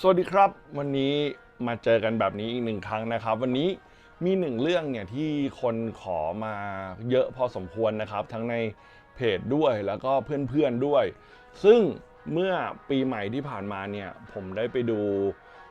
สวัสดีครับ วันนี้มาเจอกันแบบนี้อีกหนึ่งครั้งนะครับ วันนี้มีหนึ่งเรื่องเนี่ยที่คนขอมาเยอะพอสมควรนะครับ ทั้งในเพจด้วยแล้วก็เพื่อนๆด้วย ซึ่งเมื่อปีใหม่ที่ผ่านมาเนี่ย ผมได้ไปดู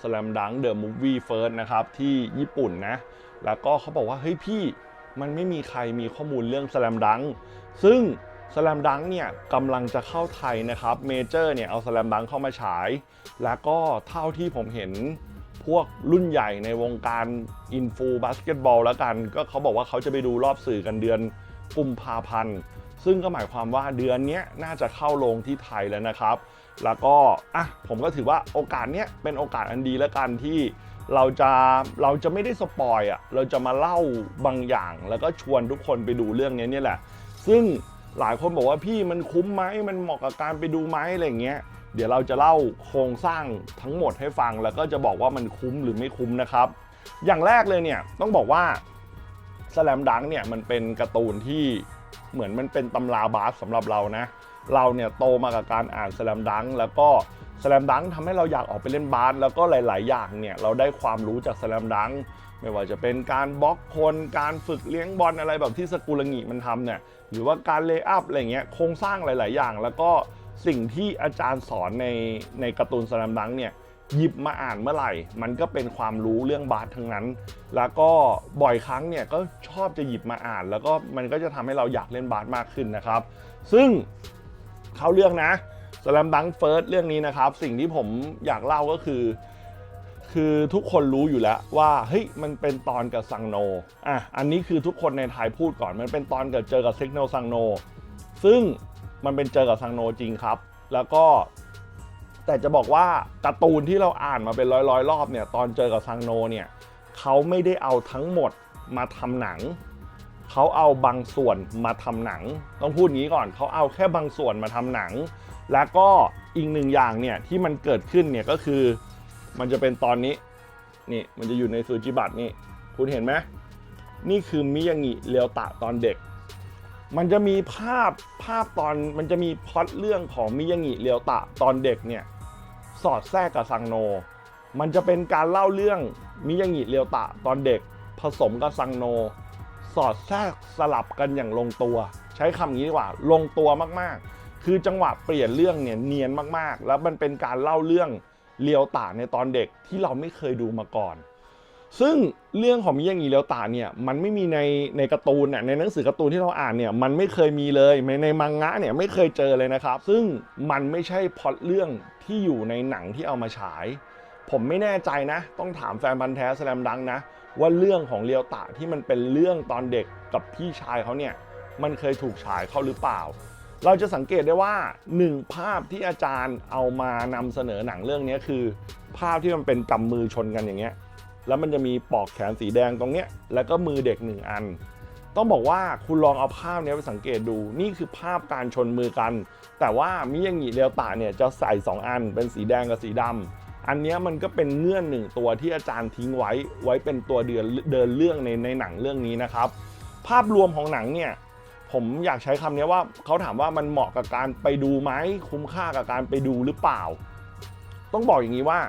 Slam Dunk The Movie First นะครับ ที่ญี่ปุ่นนะ แล้วก็เขาบอกว่า เฮ้ยพี่มันไม่มีใครมีข้อมูลเรื่อง Slam Dunk ซึ่ง Slam Dunk เนี่ยกำลังจะเข้าไทยนะครับเมเจอร์เนี่ยเอา Slam Dunk เข้ามาฉาย แล้วก็เท่าที่ผมเห็นพวกรุ่นใหญ่ในวงการอินฟูบาสเกตบอลแล้วกัน ก็เขาบอกว่าเขาจะไปดูรอบสื่อกันเดือนกุมภาพันธ์ซึ่งก็หมายความว่าเดือนนี้น่าจะเข้าลงที่ไทยแล้วนะครับ แล้วก็อะผมก็ถือว่าโอกาสเนี้ยเป็นโอกาสอันดีแล้วกันที่เราจะเราจะไม่ได้สปอยอะเราจะมาเล่าบางอย่าง แล้วก็ชวนทุกคนไปดูเรื่องนี้เนี่ยแหละ ซึ่ง หลายคนบอกว่าพี่มันคุ้มไหมมันเหมาะกับการไปดูไหมอะไรเงี้ยเดี๋ยวเราจะเล่าโครงสร้างทั้งหมดให้ฟัง แล้วก็จะบอกว่ามันคุ้มหรือไม่คุ้มนะครับ อย่างแรกเลยเนี่ยต้องบอกว่าสแลมดังเนี่ยมันเป็นการ์ตูนที่เหมือนมันเป็นตำราบาสสำหรับเรานะ เราเนี่ยโตมากับการอ่านสแลมดังแล้วก็สแลมดังทำให้เราอยากออกไปเล่นบาสแล้วก็หลาย ๆ อย่างเนี่ยเราได้ความรู้จากสแลมดัง ไม่ว่าจะเป็นการบล็อกคนการฝึกเลี้ยงบอลอะไรแบบที่สกุลงิมันทำเนี่ยหรือว่าการเลย์อัพอะไรเงี้ยโครงสร้างหลาย ๆ อย่าง แล้วก็สิ่งที่อาจารย์สอนในในการ์ตูนสแลมดังเนี่ยหยิบมาอ่านเมื่อไหร่ มันก็เป็นความรู้เรื่องบาสทั้งนั้น แล้วก็บ่อยครั้งเนี่ยก็ชอบจะหยิบมาอ่าน แล้วก็มันก็จะทำให้เราอยากเล่นบาสมากขึ้นนะครับ ซึ่งเข้าเรื่องนะสแลมดังเฟิร์สเรื่องนี้นะครับ สิ่งที่ผมอยากเล่าก็คือ คือทุกคนรู้อยู่แล้วว่าเฮ้ยมันเป็นตอนกับซังโนอะอันนี้คือทุกคนในไทยพูดก่อนมันเป็นตอนกับเจอกับเซกโนซังโน ซึ่งมันเป็นเจอกับซังโนจริงครับ แล้วก็ แต่จะบอกว่าการ์ตูนที่เราอ่านมาเป็นร้อยร้อยๆรอบเนี่ยตอนเจอกับซังโนเนี่ยเขาไม่ได้เอาทั้งหมดมาทำหนังเขาเอาบางส่วนมาทำหนัง ต้องพูดงี้ก่อนเขาเอาแค่บางส่วนมาทำหนัง แล้วก็อีกหนึ่งอย่างเนี่ยที่มันเกิดขึ้นเนี่ยก็คือ มันจะเป็นตอนนี้นี่มันจะอยู่ในซูจิบัตนี่คุณเห็นไหมนี่คือมิยางิเรียวตะตอนเด็ก มันจะมีภาพภาพตอนมันจะมีพล็อตเรื่องของมิยางิเรียวตะตอนเด็กเนี่ยสอดแทรกกับซังโน มันจะเป็นการเล่าเรื่องมิยางิเรียวตะตอนเด็ก ผสมกับซังโน สอดแทรกสลับกันอย่างลงตัว ใช้คำนี้ดีกว่าลงตัวมากๆ คือจังหวะเปลี่ยนเรื่องเนี่ยเนียนมากๆ แล้วมันเป็นการเล่าเรื่อง เลียวตาในตอนเด็กที่เราไม่เคยดูมาก่อน ซึ่งเรื่องของมิยางิเลียวตาเนี่ยมันไม่มีในในการ์ตูนน่ะในหนังสือการ์ตูนที่เราอ่านเนี่ยมันไม่เคยมีเลยในในมังงะเนี่ยไม่เคยเจอเลยนะครับ ซึ่งมันไม่ใช่พล็อตเรื่องที่อยู่ในหนังที่เอามาฉาย ผมไม่แน่ใจนะ ต้องถามแฟนพันธ์แท้สแลมดังนะ ว่าเรื่องของเลียวตะที่มันเป็นเรื่องตอนเด็กกับพี่ชายเขาเนี่ยมันเคยถูกฉายเข้าหรือเปล่า เราจะสังเกตได้ว่าหนึ่งภาพที่อาจารย์เอามานำเสนอหนังเรื่องนี้คือ ภาพที่มันเป็นกำมือชนกันอย่างเงี้ยแล้วมันจะมีปอกแขนสีแดงตรงเนี้ยแล้วก็มือเด็กหนึ่งอัน ต้องบอกว่าคุณลองเอาภาพนี้ไปสังเกตดู นี่คือภาพการชนมือกัน แต่ว่ามิยางิเรียวตะเนี่ยจะใส่ 2 อัน เป็นสีแดงกับสีดำอันนี้มันก็เป็นเงื่อนหนึ่งตัวที่อาจารย์ทิ้งไว้ ไว้เป็นตัวเดินเดินเรื่องในในหนังเรื่องนี้นะครับ ภาพรวมของหนังเนี่ย ผมอยากใช้คำนี้ว่าเขาถามว่ามันเหมาะกับการไปดูไหมคุ้มค่ากับการไปดูหรือเปล่า ต้องบอกอย่างนี้ว่า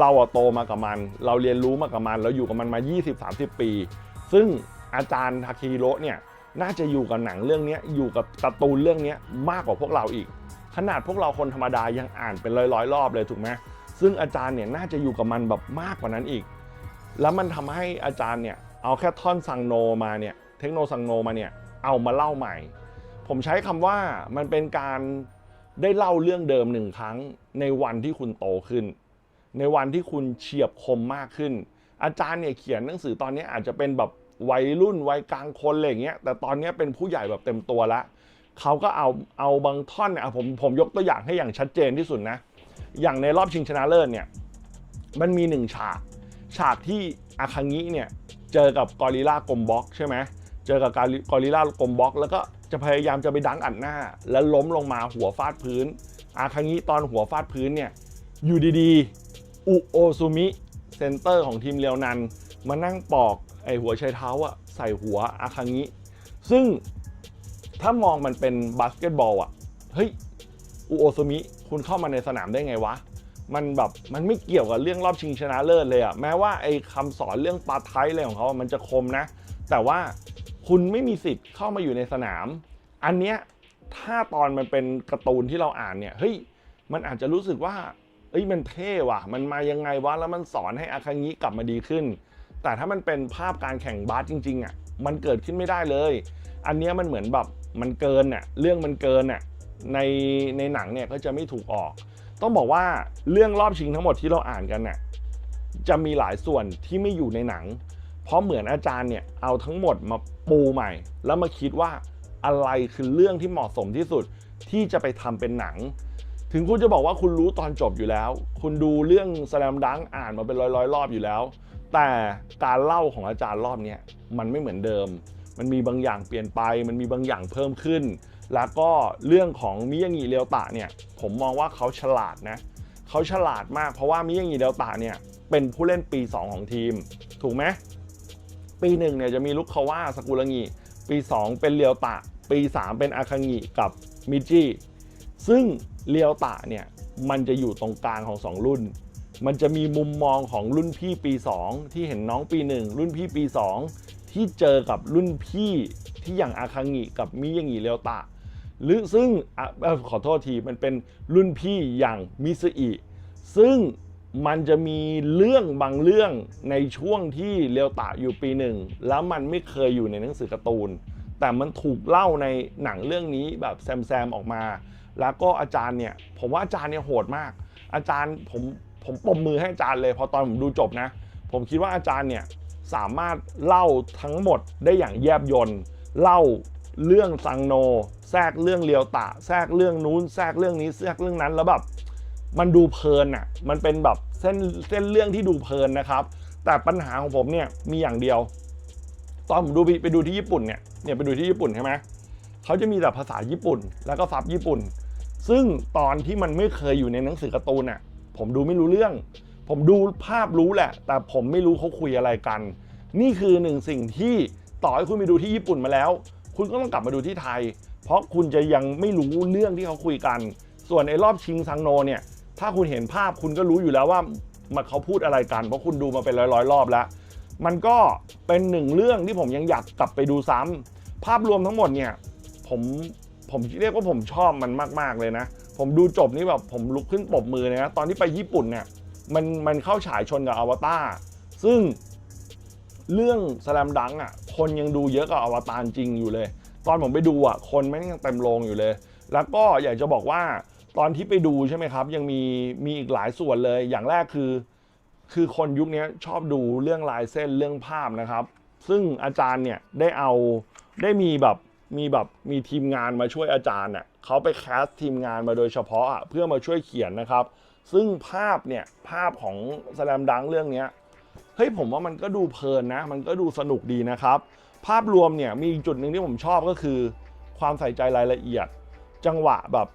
เราโตมากับมัน เราเรียนรู้มากับมัน เราอยู่กับมันมา 20-30 ปี ซึ่งอาจารย์ทาคิโร่เนี่ยน่าจะอยู่กับหนังเรื่องนี้อยู่กับการ์ตูนเรื่องนี้มากกว่าพวกเราอีก ขนาดพวกเราคนธรรมดายังอ่านเป็นร้อยๆรอบเลยถูกไหมซึ่งอาจารย์เนี่ยน่าจะอยู่กับมันแบบมากกว่านั้นอีก แล้วมันทำให้อาจารย์เนี่ยเอาแค่ท่อนซังโนมาเนี่ยเทคโนซังโนมาเนี่ย เอามาเล่าใหม่ ผมใช้คำว่ามันเป็นการได้เล่าเรื่องเดิมหนึ่งครั้ง ในวันที่คุณโตขึ้น ในวันที่คุณเฉียบคมมากขึ้น อาจารย์เนี่ยเขียนหนังสือตอนนี้อาจจะเป็นแบบวัยรุ่นวัยกลางคนอะไรอย่างเงี้ยแต่ตอนนี้เป็นผู้ใหญ่แบบเต็มตัวล้วเขาก็เอาเอาบางท่อนเนี่ยผมผมยกตัวอย่างให้อย่างชัดเจนที่สุดนะ อย่างในรอบชิงชนะเลิศเนี่ยมันมีหนึ่งฉาก ฉากที่อาคังิเนี่ยเจอกับกอริลลากลมบล็อกใช่ไหม เจอกับกอริลลากลมบล็อก แล้วก็จะพยายามจะไปดังอัดหน้า แล้วล้มลงมาหัวฟาดพื้นอาคังิตอนหัวฟาดพื้นเนี่ยอยู่ดีๆอุโอซุมิเซนเตอร์ของทีมเรียวนัน มานั่งปอกไอหัวไชเท้าอะใส่หัวอาคังิซึ่งถ้ามองมันเป็นบาสเกตบอลอะเฮ้ยอุโอซุมิคุณเข้ามาในสนามได้ไงวะ มันแบบมันไม่เกี่ยวกับเรื่องรอบชิงชนะเลิศเลยอะแม้ว่าไอคำสอนเรื่องปาไทยอะไรของเขา มันจะคมนะ แต่ว่า คุณไม่มีสิทธิ์เข้ามาอยู่ในสนาม อันเนี้ยถ้าตอนมันเป็นการ์ตูนที่เราอ่านเนี่ยเฮ้ยมันอาจจะรู้สึกว่าเอ้ยมันเท่ว่ะ มันมายังไงวะแล้วมันสอนให้อาคางิกลับมาดีขึ้น แต่ถ้ามันเป็นภาพการแข่งบาสจริงๆอะมันเกิดขึ้นไม่ได้เลย อันเนี้ยมันเหมือนแบบมันเกินอะเรื่องมันเกินอะในในหนังเนี่ยก็จะไม่ถูกออก ต้องบอกว่าเรื่องรอบชิงทั้งหมดที่เราอ่านกันน่ะจะมีหลายส่วนที่ไม่อยู่ในหนัง เพราะเหมือนอาจารย์เนี่ยเอาทั้งหมดมาปูใหม่ แล้วมาคิดว่าอะไรคือเรื่องที่เหมาะสมที่สุดที่จะไปทำเป็นหนัง ถึงคุณจะบอกว่าคุณรู้ตอนจบอยู่แล้ว คุณดูเรื่องสลมดังอ่านมาเป็นร้อยร้อยๆ รอบอยู่แล้ว แต่การเล่าของอาจารย์รอบนี้มันไม่เหมือนเดิม มันมีบางอย่างเปลี่ยนไป มันมีบางอย่างเพิ่มขึ้น แล้วก็เรื่องของมิยางิเรียวตะเนี่ยผมมองว่าเขาฉลาดนะเขาฉลาดมากเพราะว่ามิยางิเรียวตะเนี่ยเป็นผู้เล่นปี 2 ของทีม ถูกไหม ปีหนึ่งเนี่ยจะมีลุคคาว่าสกุลงิปี 2 เป็นเรียวตะ ปี 3 เป็นอาคางิกับมิจิซึ่งเรียวตะเนี่ยมันจะอยู่ตรงกลางของ 2 รุ่น มันจะมีมุมมองของรุ่นพี่ปี 2 ที่เห็นน้องปี 1 รุ่นพี่ปี 2 ที่เจอกับรุ่นพี่ที่อย่างอาคางิกับมิยางิเรียวตะ หรือซึ่งอะเอ่อขอโทษทีมันเป็นรุ่นพี่อย่างมิซุอิซึ่ง มันจะมีเรื่องบางเรื่องในช่วงที่เรียวตะอยู่ปีหนึ่ง แล้วมันไม่เคยอยู่ในหนังสือการ์ตูน แต่มันถูกเล่าในหนังเรื่องนี้แบบแซมๆออกมา แล้วก็อาจารย์เนี่ย ผมว่าอาจารย์เนี่ยโหดมาก อาจารย์ผมผมปมมือให้อาจารย์เลย พอตอนผมดูจบนะ ผมคิดว่าอาจารย์เนี่ยสามารถเล่าทั้งหมดได้อย่างแยบยลเล่าเรื่องซังโน แทรกเรื่องเลียวตะ แทรกเรื่องนู้น แทรกเรื่องนี้แทรกเรื่องนั้นแล้วแบบมันดูเพลินอะ มันเป็นแบบ เส้นเส้นเรื่องที่ดูเพลินนะครับ แต่ปัญหาของผมเนี่ยมีอย่างเดียว ตอนผมดูไปดูที่ญี่ปุ่นเนี่ยเนี่ยไปดูที่ญี่ปุ่นใช่ไหมเขาจะมีแต่ภาษาญี่ปุ่น แล้วก็ซับญี่ปุ่น ซึ่งตอนที่มันไม่เคยอยู่ในหนังสือการ์ตูนน่ะผมดูไม่รู้เรื่อง ผมดูภาพรู้แหละ แต่ผมไม่รู้เขาคุยอะไรกัน นี่คือหนึ่งสิ่งที่ต่อให้คุณไปดูที่ญี่ปุ่นมาแล้ว คุณก็ต้องกลับมาดูที่ไทย เพราะคุณจะยังไม่รู้เรื่องที่เขาคุยกัน ส่วนไอ้รอบชิงซังโนเนี่ย ถ้าคุณเห็นภาพคุณก็รู้อยู่แล้วว่ามันเขาพูดอะไรกัน เพราะคุณดูมาเป็นร้อยๆรอบแล้ว มันก็เป็นหนึ่งเรื่องที่ผมยังอยากกลับไปดูซ้ำภาพรวมทั้งหมดเนี่ยผมผมเรียกว่าผมชอบมันมาก ๆเลยนะ ผมดูจบนี่แบบผมลุกขึ้นปรบมือเลยนะ ตอนที่ไปญี่ปุ่นเนี่ยมันมันเข้าฉายชนกับอวตารซึ่งเรื่องสแลมดังอะคนยังดูเยอะกว่าอวตารจริงอยู่เลย ตอนผมไปดูอะคนแม่ยังเต็มโรงอยู่เลย แล้วก็อยากจะบอกว่า ตอนที่ไปดูใช่ไหมครับ ยังมีมีอีกหลายส่วนเลย อย่างแรกคือ คือคนยุคนี้ชอบดูเรื่องลายเส้นเรื่องภาพนะครับ ซึ่งอาจารย์เนี่ยได้เอาได้มีแบบมีแบบมีทีมงานมาช่วยอาจารย์เน่ะเขาไปแคสทีมงานมาโดยเฉพาะอะเพื่อมาช่วยเขียนนะครับ ซึ่งภาพเนี่ยภาพของสแลมดังเรื่องเนี้ยเฮ้ยผมว่ามันก็ดูเพลินนะ มันก็ดูสนุกดีนะครับ ภาพรวมเนี่ยมีจุดหนึ่งที่ผมชอบก็คือ ความใส่ใจรายละเอียด จังหวะแบบ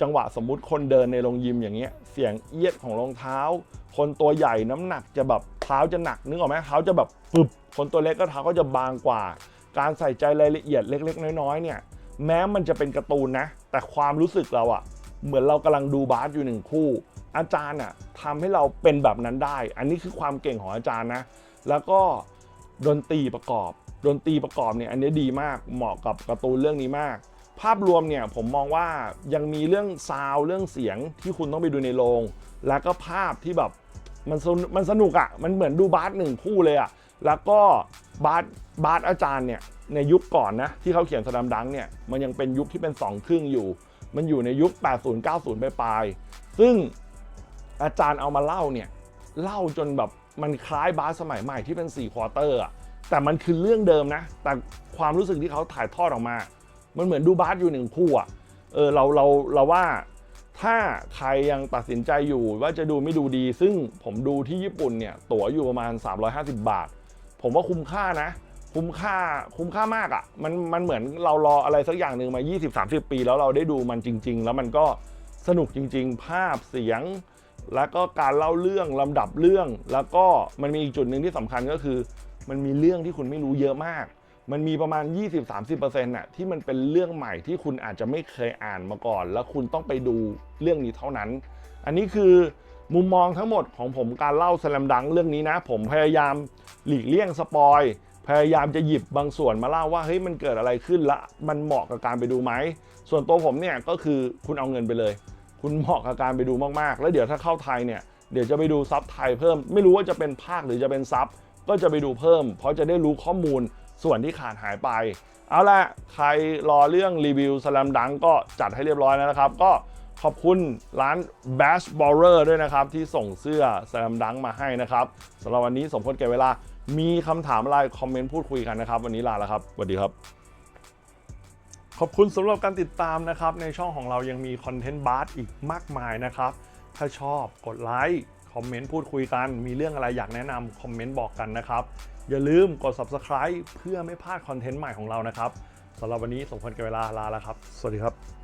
จังหวะสมมุติคนเดินในโรงยิมอย่างเงี้ยเสียงเอียดของรองเท้า คนตัวใหญ่น้ำหนักจะแบบเท้าจะหนักนึกออกไหมเท้าจะแบบปึบคนตัวเล็กก็เท้าก็จะบางกว่า การใส่ใจรายละเอียดเล็ก ๆ น้อยๆเนี่ย แม้มันจะเป็นการ์ตูนนะ แต่ความรู้สึกเราอะเหมือนเรากำลังดูบาสอยู่หนึ่งคู่ อาจารย์อะทำให้เราเป็นแบบนั้นได้ อันนี้คือความเก่งของอาจารย์นะ แล้วก็ดนตรีประกอบ ดนตรีประกอบเนี่ยอันนี้ดีมากเหมาะกับการ์ตูนเรื่องนี้มาก ภาพรวมเนี่ยผมมองว่ายังมีเรื่องซาวเรื่องเสียงที่คุณต้องไปดูในโรง แล้วก็ภาพที่แบบมันสนุมันสนุกอะ่ะมันเหมือนดูบาสหนึ่งคู่เลยอะ่ะแล้วก็บาสบาสอาจารย์เนี่ยในยุคก่อนนะที่เขาเขียนสแลมดังเนี่ยมันยังเป็นยุคที่เป็นสองครึ่งอยู่ มันอยู่ในยุค 80 90ไปปลายๆซึ่งอาจารย์เอามาเล่าเนี่ยเล่าจนแบบมันคล้ายบาสสมัยใหม่ที่เป็น4ควอเตอร์อะแต่มันคือเรื่องเดิมนะ แต่ความรู้สึกที่เขาถ่ายทอดออกมา มันเหมือนดูบาสอยู่หนึ่งคู่อะเออเราเราเราว่าถ้าใครยังตัดสินใจอยู่ว่าจะดูไม่ดูดี ซึ่งผมดูที่ญี่ปุ่นเนี่ย ตั๋วอยู่ประมาณ 350 บาท ผมว่าคุ้มค่านะ คุ้มค่าคุ้มค่ามากอะ่ะมันมันเหมือนเรารออะไรสักอย่างหนึ่งมา 20-30 ปี แล้วเราได้ดูมันจริง ๆ แล้วมันก็สนุกจริง ๆ ภาพเสียง แล้วก็การเล่าเรื่องลำดับเรื่อง แล้วก็มันมีอีกจุดหนึ่งที่สำคัญก็คือ มันมีเรื่องที่คุณไม่รู้เยอะมาก มันมีประมาณ 20-30%น่ะที่มันเป็นเรื่องใหม่ที่คุณอาจจะไม่เคยอ่านมาก่อน แล้วคุณต้องไปดูเรื่องนี้เท่านั้น อันนี้คือมุมมองทั้งหมดของผมการเล่าสแลมดังเรื่องนี้นะ ผมพยายามหลีกเลี่ยงสปอยพยายามจะหยิบบางส่วนมาเล่าว่าเฮ้ยมันเกิดอะไรขึ้นละมันเหมาะกับการไปดูไหมส่วนตัวผมเนี่ยก็คือคุณเอาเงินไปเลย คุณเหมาะกับการไปดูมากๆ แล้วเดี๋ยวถ้าเข้าไทยเนี่ยเดี๋ยวจะไปดูซับไทยเพิ่ม ไม่รู้ว่าจะเป็นภาคหรือจะเป็นซับก็จะไปดูเพิ่ม เพราะจะได้รู้ข้อมูล ส่วนที่ขาดหายไป เอาละใครรอเรื่องรีวิวสแลมดังก็จัดให้เรียบร้อยแล้วนะครับ ก็ขอบคุณร้าน Bash b o r e r ด้วยนะครับ ที่ส่งเสื้อสแลมดังมาให้นะครับสำหรับวันนี้สมควรแก่เวลา มีคำถามอะไรคอมเมนต์พูดคุยกันนะครับ วันนี้ลาแล้วครับสวัสดีครับขอบคุณสำหรับการติดตามนะครับ ในช่องของเรายังมีคอนเทนต์บาร์อีกมากมายนะครับ ถ้าชอบกดไลค์ คอมเมนต์พูดคุยกัน มีเรื่องอะไรอยากแนะนำคอมเมนต์บอกกันนะครับ อย่าลืมกด subscribe เพื่อไม่พลาดคอนเทนต์ใหม่ของเรานะครับสำหรับวันนี้สมควรกับเวลาลาแล้วครับ สวัสดีครับ